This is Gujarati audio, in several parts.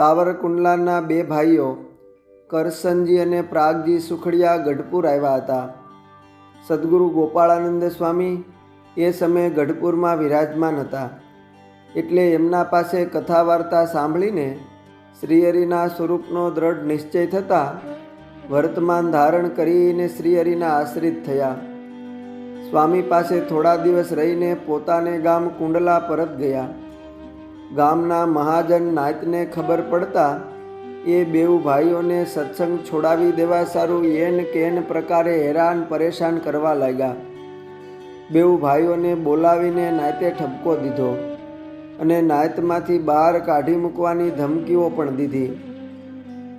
સાવરકુંડલાના બે ભાઈઓ કરસનજી અને પ્રાગજી સુખડિયા ગઢપુર આવ્યા હતા. સદગુરુ ગોપાળાનંદ સ્વામી એ સમયે ગઢપુરમાં વિરાજમાન હતા. એટલે એમના પાસે કથા વાર્તા સાંભળીને શ્રીહરિના સ્વરૂપનો દ્રઢ નિશ્ચય થતાં વર્તમાન ધારણ કરીને શ્રીહરિના આશ્રિત થયા. સ્વામી પાસે થોડા દિવસ રહીને પોતાને ગામ કુંડલા પરત ગયા. ગામના મહાજન નાયતને ખબર પડતા એ બેઉ ભાઈઓને સત્સંગ છોડાવી દેવા સારું એન કેન પ્રકારે હેરાન પરેશાન કરવા લાગ્યા. બેઉ ભાઈઓને બોલાવીને નાયતે ઠપકો દીધો અને નાયતમાંથી બહાર કાઢી મૂકવાની ધમકીઓ પણ દીધી.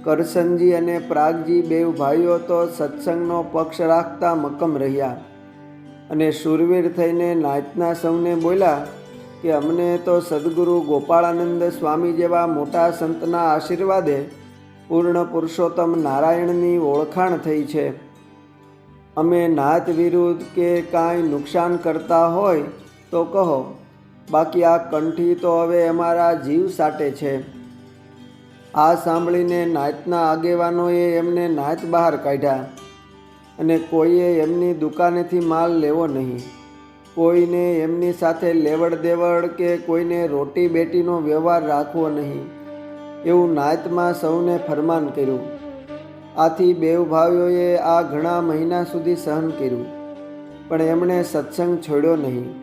કરસનજી અને પ્રાગજી બેઉ ભાઈઓ તો સત્સંગનો પક્ષ રાખતા મક્કમ રહ્યા અને શૂરવીર થઈને નાયતના સૌને બોલ્યા કે અમને તો સદગુરુ ગોપાળાનંદ સ્વામી જેવા મોટા સંતના આશીર્વાદે પૂર્ણ પુરુષોત્તમ નારાયણની ઓળખાણ થઈ છે. અમે નાત વિરુદ્ધ કે કાંઈ નુકસાન કરતા હોય તો કહો, બાકી આ કંઠી તો હવે અમારા જીવ સાટે છે. આ સાંભળીને નાતના આગેવાનોએ એમને નાત બહાર કાઢ્યા અને કોઈએ એમની દુકાનેથી માલ લેવો નહીં. કોઈને એમની સાથે લેવડ દેવડ કે કોઈને રોટી બેટીનો વ્યવહાર રાખવો નહીં. એવું નાયતમાં સૌને ફરમાન કર્યું. આથી બેવ ભાઈઓએ આ ઘણા મહિના સુધી સહન કર્યું. પણ એમણે સત્સંગ છોડ્યો નહીં.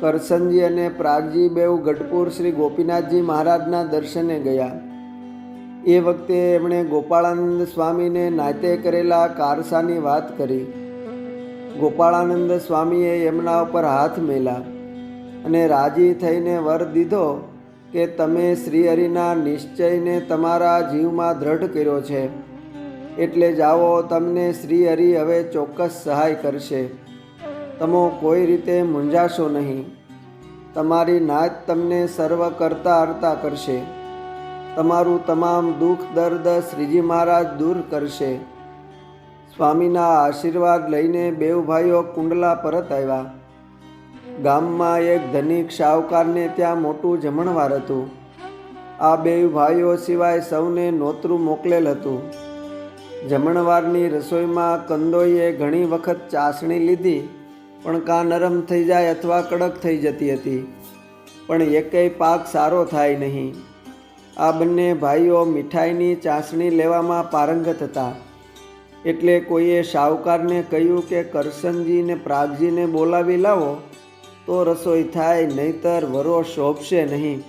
કરસનજી અને પ્રાગજી બેવ ગઢપુર શ્રી ગોપીનાથજી મહારાજના દર્શને ગયા. એ વખતે એમણે ગોપાળાનંદ સ્વામીને નાતે કરેલા કારસાની વાત કરી. ગોપાળાનંદ સ્વામીએ એમના ઉપર હાથ મેલા અને રાજી થઈને વર દીધો કે તમે શ્રીહરિના નિશ્ચયને તમારા જીવમાં દ્રઢ કર્યો છે. એટલે જાઓ, તમને શ્રીહરિ હવે ચોક્કસ સહાય કરશે. તમો કોઈ રીતે મૂંઝાશો નહીં. તમારી નાત તમને સર્વ કરતા હરતા કરશે. તમારું તમામ દુઃખ દર્દ શ્રીજી મહારાજ દૂર કરશે. સ્વામીના આશીર્વાદ લઈને બેવ ભાઈઓ કુંડલા પરત આવ્યા. ગામમાં એક ધનિક શાહુકારને ત્યાં મોટું જમણવાર હતું. આ બે ભાઈઓ સિવાય સૌને નોતરું મોકલેલ હતું. જમણવારની રસોઈમાં કંદોઈએ ઘણી વખત ચાસણી લીધી, પણ કાં નરમ થઈ જાય અથવા કડક થઈ જતી હતી. પણ એકેય પાક સારો થાય નહીં. આ બંને ભાઈઓ મીઠાઈની ચાસણી લેવામાં પારંગત હતા. એટલે કોઈએ શાહુકારને કહ્યું કે, કરસનજીને, પ્રાગજીને બોલાવી લાવો, તો રસોઈ થાય, નહીતર વરો શોભશે નહીં.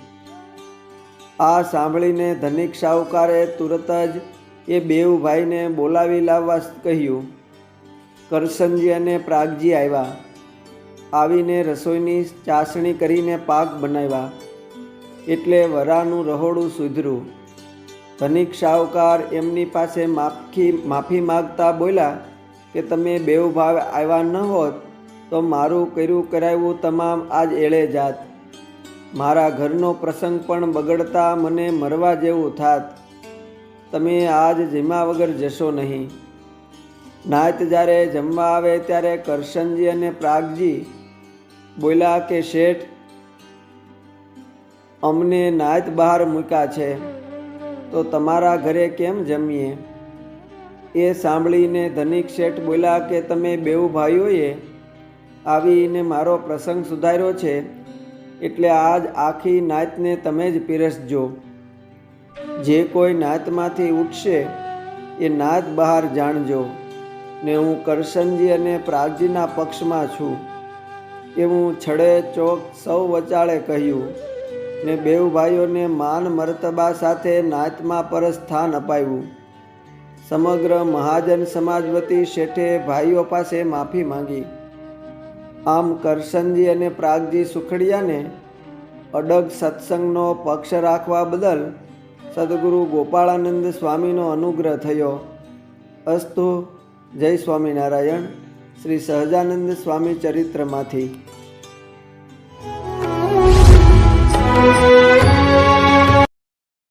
આ સાંભળીને ધનિક શાહુકારે તુરત જ એ બેઉ ભાઈને બોલાવી લાવવા કહ્યું. કરસનજી અને પ્રાગજી આવ્યા. આવીને રસોઈની ચાસણી કરીને પાક બનાવ્યા. એટલે વરાનું રહોડું સુધર્યું. ધનિક શાહુકાર એમની પાસે માફી માફી માગતા બોલ્યા કે તમે બેવ ભાવ આવ્યા ન હોત તો મારું કર્યું કરાવ્યું તમામ આજ એળે જાત. મારા ઘરનો પ્રસંગ પણ બગડતા મને મરવા જેવું થાત. તમે આજ જીમા વગર જશો નહીં. નાત જ્યારે જમવા આવે ત્યારે કરશનજી અને પ્રાગજી બોલ્યા કે શેઠ, અમને નાત બહાર મૂક્યા છે. તો તમારા ઘરે કેમ જમીએ? એ સાંભળીને ધનિક શેઠ બોલ્યા કે તમે બેઉ ભાઈઓએ આવીને મારો પ્રસંગ સુધાર્યો છે, એટલે આજ આખી નાતને તમે જ પીરસજો. જે કોઈ નાતમાંથી ઉઠશે, એ નાત બહાર જાણજો. ને હું કરશનજી અને પ્રાગજીના પક્ષમાં છું. એવું છડે ચોક સૌ વચાળે કહ્યું. ને બેઉ ભાઈઓને માન મર્તબા સાથે નાતમાં પર સ્થાન અપાવ્યું સમગ્ર મહાજન સમાજ વતી શેઠે ભાઈઓ પાસે માફી માંગી. આમ કરશનજી અને પ્રાગજી સુખડિયાને અડગ સત્સંગનો પક્ષ રાખવા બદલ સદગુરુ ગોપાળાનંદ સ્વામીનો અનુગ્રહ થયો. અસ્તુ જય સ્વામિનારાયણ, શ્રી સહજાનંદ સ્વામી ચરિત્રમાંથી. Thank you.